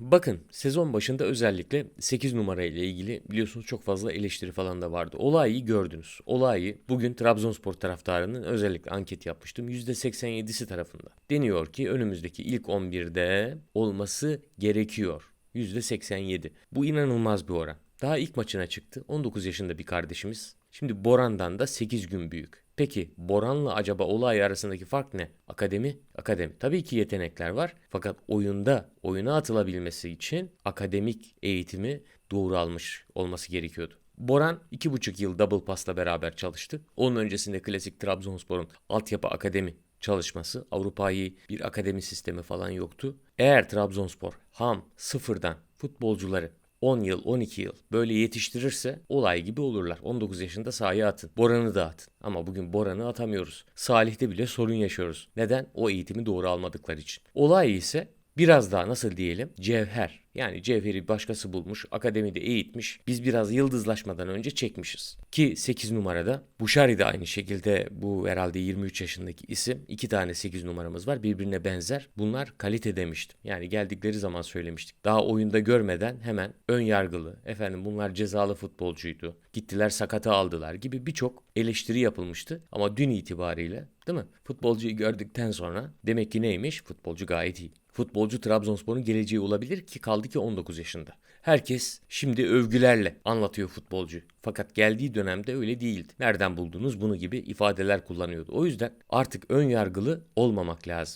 Bakın sezon başında özellikle 8 numara ile ilgili biliyorsunuz çok fazla eleştiri falan da vardı. Olayı gördünüz. Olayı bugün Trabzonspor taraftarının özellikle anket yapmıştım. %87'si tarafında. Deniyor ki önümüzdeki ilk 11'de olması gerekiyor. %87. Bu inanılmaz bir oran. Daha ilk maçına çıktı. 19 yaşında bir kardeşimiz. Şimdi Boran'dan da 8 gün büyük. Peki Boran'la acaba olay arasındaki fark ne? Akademi? Akademi. Tabii ki yetenekler var. Fakat oyunda oyuna atılabilmesi için akademik eğitimi doğru almış olması gerekiyordu. Boran 2,5 yıl double pass'la beraber çalıştı. Onun öncesinde klasik Trabzonspor'un altyapı akademi çalışması. Avrupa'yı bir akademi sistemi falan yoktu. Eğer Trabzonspor ham sıfırdan futbolcuları 10 yıl 12 yıl böyle yetiştirirse olay gibi olurlar. 19 yaşında sahaya atın. Boran'ı da atın. Ama bugün Boran'ı atamıyoruz. Salih'te bile sorun yaşıyoruz. Neden? O eğitimi doğru almadıkları için. Olay ise biraz daha nasıl diyelim cevher. Yani cevheri başkası bulmuş, akademide eğitmiş. Biz biraz yıldızlaşmadan önce çekmişiz. Ki 8 numarada Buşari de aynı şekilde bu herhalde 23 yaşındaki isim. iki tane 8 numaramız var birbirine benzer. Bunlar kalite demiştim. Yani geldikleri zaman söylemiştik. Daha oyunda görmeden hemen ön yargılı. Efendim bunlar cezalı futbolcuydu. Gittiler sakata aldılar gibi birçok eleştiri yapılmıştı. Ama dün itibariyle değil mi? Futbolcuyu gördükten sonra demek ki neymiş? Futbolcu gayet iyi. Futbolcu Trabzonspor'un geleceği olabilir ki kaldı ki 19 yaşında. Herkes şimdi övgülerle anlatıyor futbolcu. Fakat geldiği dönemde öyle değildi. Nereden buldunuz bunu gibi ifadeler kullanıyordu. O yüzden artık ön yargılı olmamak lazım.